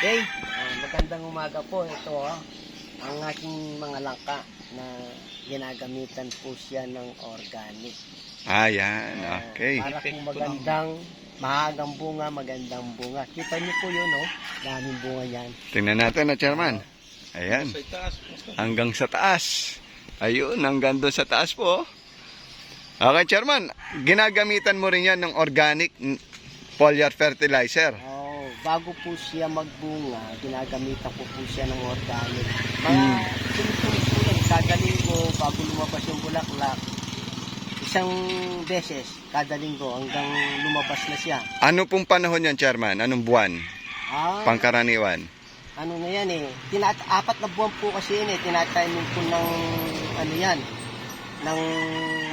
Okay, ah, magandang umaga po. Ito ah, ang aking mga langka na ginagamitan po siya ng organic. Ah, okay. Para po magandang, mahagang bunga, magandang bunga. Kita niyo po yun, oh. Daming bunga yan. Tingnan natin na, Chairman. Ayan. Hanggang sa taas. Ayun, hanggang doon sa taas po. oh. Okay, Chairman. Ginagamitan mo rin yan ng organic foliar fertilizer. Bago po siya magbunga, ginagamitan ko po siya ng organic. Mga Hmm. sinusunod po yan, kada linggo, bago lumabas yung bulaklak, isang beses kada linggo hanggang lumabas na siya. Ano pong panahon yan, Chairman? Anong buwan? Ah, Pangkaraniwan? ano na yan eh. Tinat apat na buwan po kasi yun eh. Tinatiming ko ng ano yan. Ng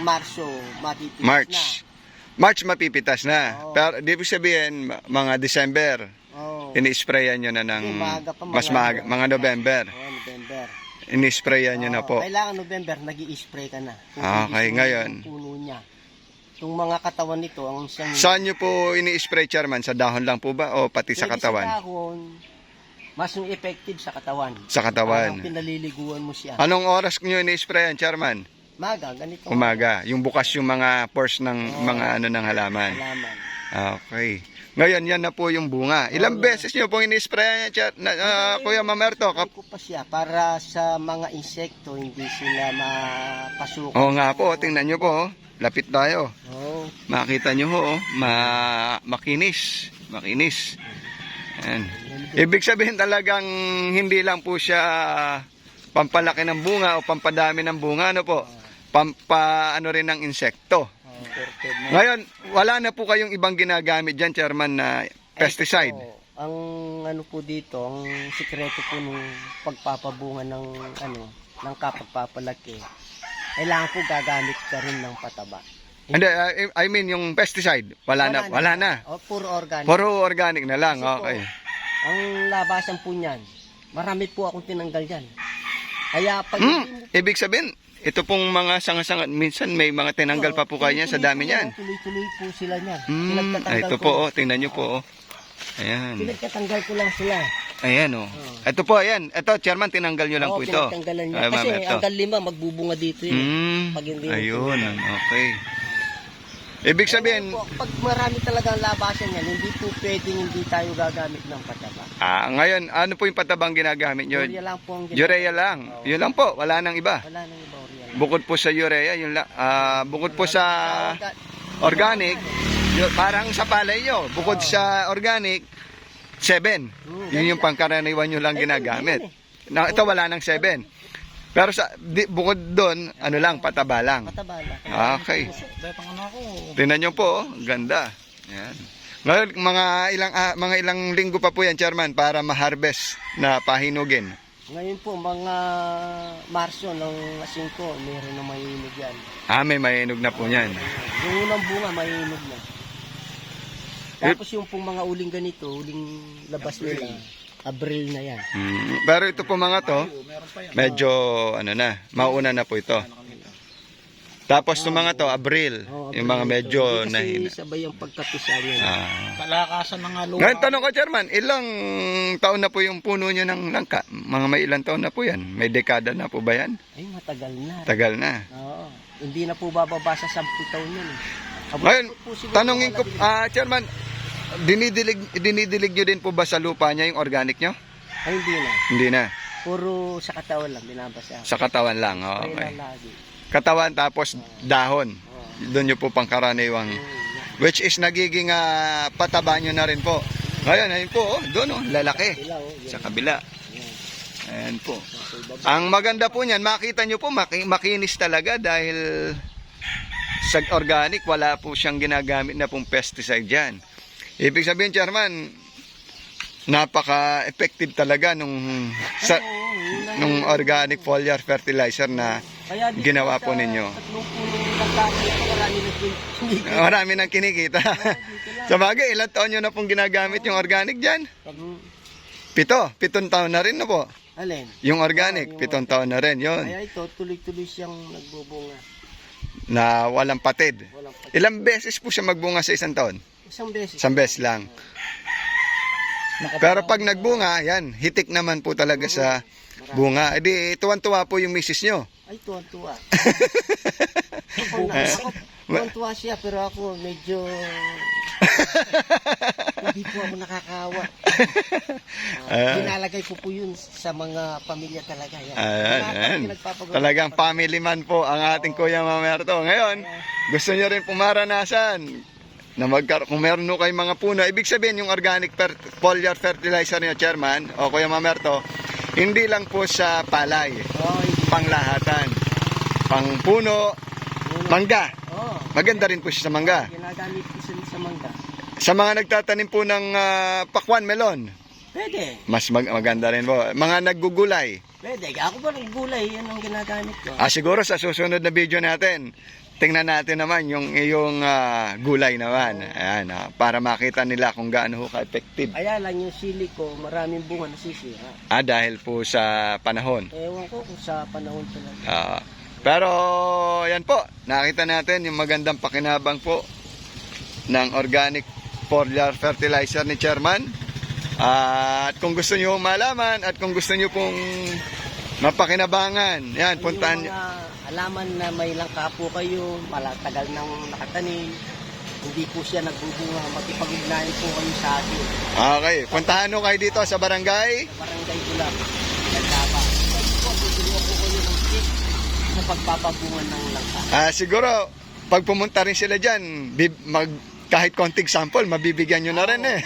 Marso, matitis March. na. March mapipitas na. Oo. Pero di po sabihin, mga December. Ini-sprayan nyo na ng maaga pa, mas maaga, mga November. Oh, November. Ini-sprayan nyo na po. Kailangan November, nag spray ka na. Kung Ah, okay, ngayon. ang Puno niya. Itong mga katawan nito, ang isang... Saan nyo po ini-spray, Chairman? Sa dahon lang po ba o pati sa Pwede katawan? Sa dahon, mas yung effective sa katawan. Sa katawan. Parang pinaliliguan mo siya. Anong oras nyo ini-sprayan, Chairman? Maga, ganito. Umaga. Yung bukas yung mga pores ng mga ano ng halaman. Halaman. Okay. Ngayon, yan na po yung bunga. Ilang beses nyo pong ini-sprayan, Char- na, ah, Kuya Mamerto? Kap- ko pa siya para sa mga insekto hindi sila mapasukan. Oo nga po, tingnan nyo po. oh. Lapit tayo. Oo. Makita nyo ho, oh. Ma makinis. Makinis. Ayan. Ibig sabihin talagang hindi lang po siya pampalaki ng bunga o pampadami ng bunga, ano po? Pampa ano rin ng insekto. Ngayon, wala na po kayong ibang ginagamit dyan, Chairman, na pesticide. Ito, ang ano po dito, ang sikreto po nung pagpapabunga ng ano, ng kapagpapalaki. Kailangan po gagamit ka rin ng pataba. Hindi, I- I mean yung pesticide. Wala, na, wala na. O, puro organic. Puro organic na lang, Kasi po, okay. ang labasan po niyan, marami po akong tinanggal dyan. Kaya pag Hmm, ibig sabihin, ito pong mga sanga-sanga, minsan may mga tinanggal pa po kayo niyan sa dami niyan. Tuloy-tuloy po sila niyan. Pinagtatanggal ay, ito po, oh, tingnan nyo po, oh. Ayan. Pinagtatanggal ko lang sila. Ayan, oh. Ito po, ayan. Ito, Chairman, tinanggal nyo lang Oo, po ito. niya. Ay, ma'am, Kasi ito. hanggang lima, magbubunga dito yun. Hmm, Pag hindi ayun, okay. Ibig sabihin, Po, pag marami talagang labasan yan, hindi po pwedeng hindi tayo gagamit ng pataba. ah, ngayon, ano po yung patabang ginagamit nyo? Urea lang po ang ginagawa. Urea lang. Yun lang po, wala nang iba. Wala nang iba. Bukod po sa urea, yun lang. Ah, bukod po sa Orga- organic, yun, parang sa palay nyo, bukod sa organic, 7. Hmm, Yun yung pangkaraniwan nyo lang ginagamit. Na, ito wala nang 7. Pero sa di, bukod doon, ano lang, pataba lang. Pataba lang. Okay. Tingnan nyo po, ganda. Yan. Ngayon, mga ilang ah, mga ilang linggo pa po yan, Chairman, para ma-harvest na pahinugin. Ngayon po, mga Marso ng 5, meron na mahinog yan. Ah, may mainog na po yan. Yung unang bunga, mahinog na. Tapos yung pong mga uling ganito, uling labas nila, Abril na yan. Mm, pero ito po mga to, medyo ano na, mauna na po ito. Tapos itong mga to, Abril, Oo, yung mga Abril medyo ito. Hindi nahina. Kasi sabay yung pagkapisal yan. Ah. Kalakasan ng lupa. Ngayon tanong ko, Chairman, ilang taon na po yung puno nyo ng langka? Mga may ilang taon na po yan? May dekada na po ba yan? Ay, matagal na. Tagal na. Oo. Hindi na po bababa sa 10 taon yun. eh. Abot Ngayon, po siguro tanongin ko, ah, Chairman, dinidilig, dinidilig nyo din po ba sa lupa niya yung organic nyo? Ay, hindi na. Hindi na. Puro sa katawan lang, binabasa. Sa katawan lang. Oh, Spray okay. lang lagi. Katawan tapos dahon. Oo. Doon nyo po pangkaraniwang which is nagiging ah, pataba nyo na rin po. Ngayon, ayun po, oh, doon oh, lalaki. Sa kabila. Yan. Ayan po. Ang maganda po niyan, makita nyo po, maki- makinis talaga dahil sa organic, wala po siyang ginagamit na pong pesticide dyan. Ibig sabihin, Chairman, napaka-effective talaga nung, sa, nung organic foliar fertilizer na Kaya dito ginawa po ninyo. Marami nang kinikita. Sa bagay, ilang taon nyo na pong ginagamit yung organic dyan? Pito. Pitong taon na rin na po. Alin? Yung organic, Oo, yung pitong taon na rin. Yun. Kaya ito, tuloy-tuloy siyang nagbubunga. Na walang patid. Walang pag- Ilang beses po siya magbunga sa isang taon? Isang beses. Isang beses lang. Pero pag nagbunga, yan, hitik naman po talaga sa bunga. E di, tuwan-tuwa po yung misis nyo. Ay, tuwan-tuwa. ako, na, ako, tuwan-tuwa siya, pero ako medyo... hindi po ako nakakawa. Ah. Ginalagay ko po yun sa mga pamilya talaga. Yan. Ayan, ayan. Talagang family man po ang ating Kuya Mamerto. Ngayon, gusto nyo rin pumaranasan na magkar kung meron kayong mga puno, ibig sabihin yung organic fer- foliar fertilizer niyo, Chairman, o Kuya Mamerto, hindi lang po sa palay, hindi. Panglahatan, pang puno, mangga. Oo. Maganda rin po siya sa mangga. Ginagamit ko sa, sa mangga. Sa mga nagtatanim po ng ah, pakwan melon, Pwede. mas mag- maganda rin po. Mga naggugulay. Pwede. Ako ba naggulay? Yan ang ginagamit ko. Ah, siguro sa susunod na video natin, tingnan natin naman yung iyong ah, gulay naman. Ayan, ah, para makita nila kung gaano ka-effective. Kaya lang yung sili ko, maraming bunga nasisira. Ah, dahil po sa panahon. Ewan ko kung sa panahon talaga. Ah, pero yan po, nakita natin yung magandang pakinabang po ng organic foliar fertilizer ni Chairman. Ah, at kung gusto niyo malaman at kung gusto niyo pong mapakinabangan, yan, puntahan Yung niyo. mga alaman na may langka po kayo, malatagal nang nakatanim, hindi po siya nagbubunga, makipag-ugnayan po kayo sa akin. Okay, puntahan nyo kayo dito sa barangay. Barangay Bulak, Nagdapa. Pwede po, bibili po kayo ng kit sa pagpapabunga ng langka. Ah, siguro, pag pumunta rin sila dyan, mag, kahit konting sample, mabibigyan nyo na rin eh.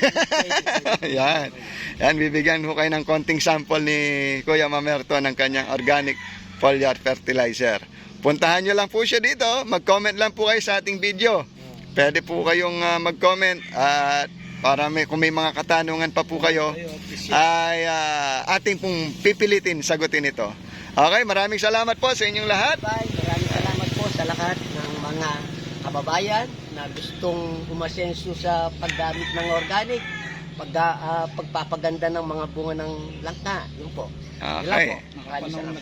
Yan. Yan, bibigyan ko kayo ng konting sample ni Kuya Mamerto ng kanyang organic foliar fertilizer. Puntahan nyo lang po siya dito. Mag-comment lang po kayo sa ating video. Pwede po kayong ah, mag-comment at para may, kung may mga katanungan pa po kayo, ay ah, ating pong pipilitin sagutin ito. Okay, maraming salamat po sa inyong lahat. Bye. Maraming salamat po sa lahat ng mga kababayan na gustong umasenso sa paggamit ng organic, pag, ah, pagpapaganda ng mga bunga ng langka. Yun po. Yun Okay. po. Maraming salamat.